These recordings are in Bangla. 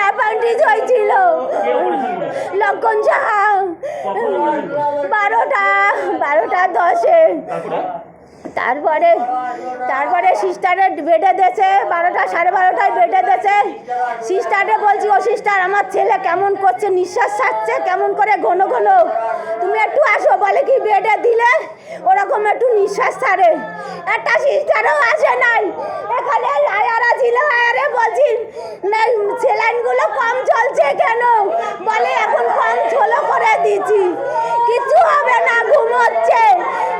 অ্যাপেন্ডিক্স হয়েছিল। লক্ষণ সাহা। বারোটা বারোটা দশে। তারপরে? তারপরে সিস্টারের বেডে দিয়েছে। বারোটা সাড়ে বারোটায় বেডে দিয়েছে। সিস্টারে বলছি ও সিস্টার আমার ছেলে কেমন করছে? নিঃশ্বাস ছাড়ছে? কেমন করে ঘন ঘন? তুমি একটু আসো বলে কি বেডে দিলে? ওরকম একটু নিঃশ্বাস ছাড়ে। একটা সিস্টারও আসে নাই। এখানে বলছি না সেলাইনগুলো কম চলছে কেন? বলে এখন কম ছোলো করে দিচ্ছি। কিচ্ছু হবে না ঘুমোচ্ছে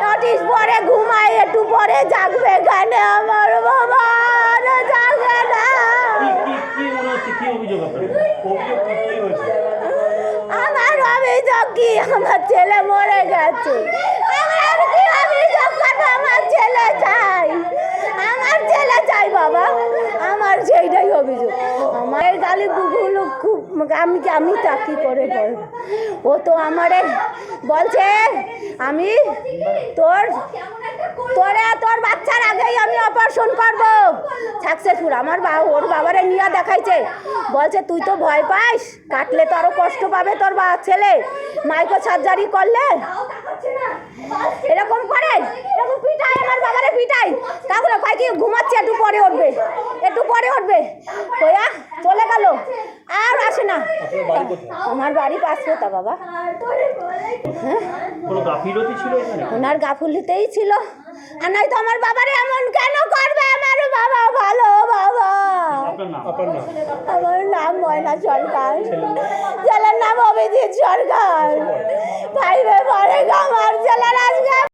নোটিশ পরে ঘুমায় একটু পরে জাগবে এখানে আমার বাবা আর জাগে না আমার অভিযোগ কি? আমার ছেলে মরে গেছে। আমার কি অভিযোগ? কথা আমার ছেলে চাই? আমার ছেলে চাই বাবা। আমার সেইটাই অভিযোগ। আমার গালি বুগুলো খুব আমি আমি তা কি করে বলব ও তো আমারে বলছে, আমি তোর তোরে তোর বাচ্চার আগেই আমি অপারেশন করব। সাকসেসফুল আমার বা ওর বাবারে নিয়ে দেখাইছে। বলছে, তুই তো ভয় পাস? কাটলে তো আরও কষ্ট পাবে তোর বা ছেলে। মাইক্রো সার্জারি করলে? এরকম করে? এরকম পিটাই আমার বাবারে পিটাই তাহলে কয় কি একটু পরে উঠবে। একটু পরে উঠবে। কয়া চলে গেল। আর আসে না। আমার বাড়ি পাঁচপোতা বাবা। হ্যাঁ? ওনার গাফুলিতেই ছিল। আর নয়তো আমার বাবারে এমন কেন করবে? আমার বাবা ভালো বাবা। আমার নাম ময়না সরকার। ছেলের নাম অভিজিৎ সরকার।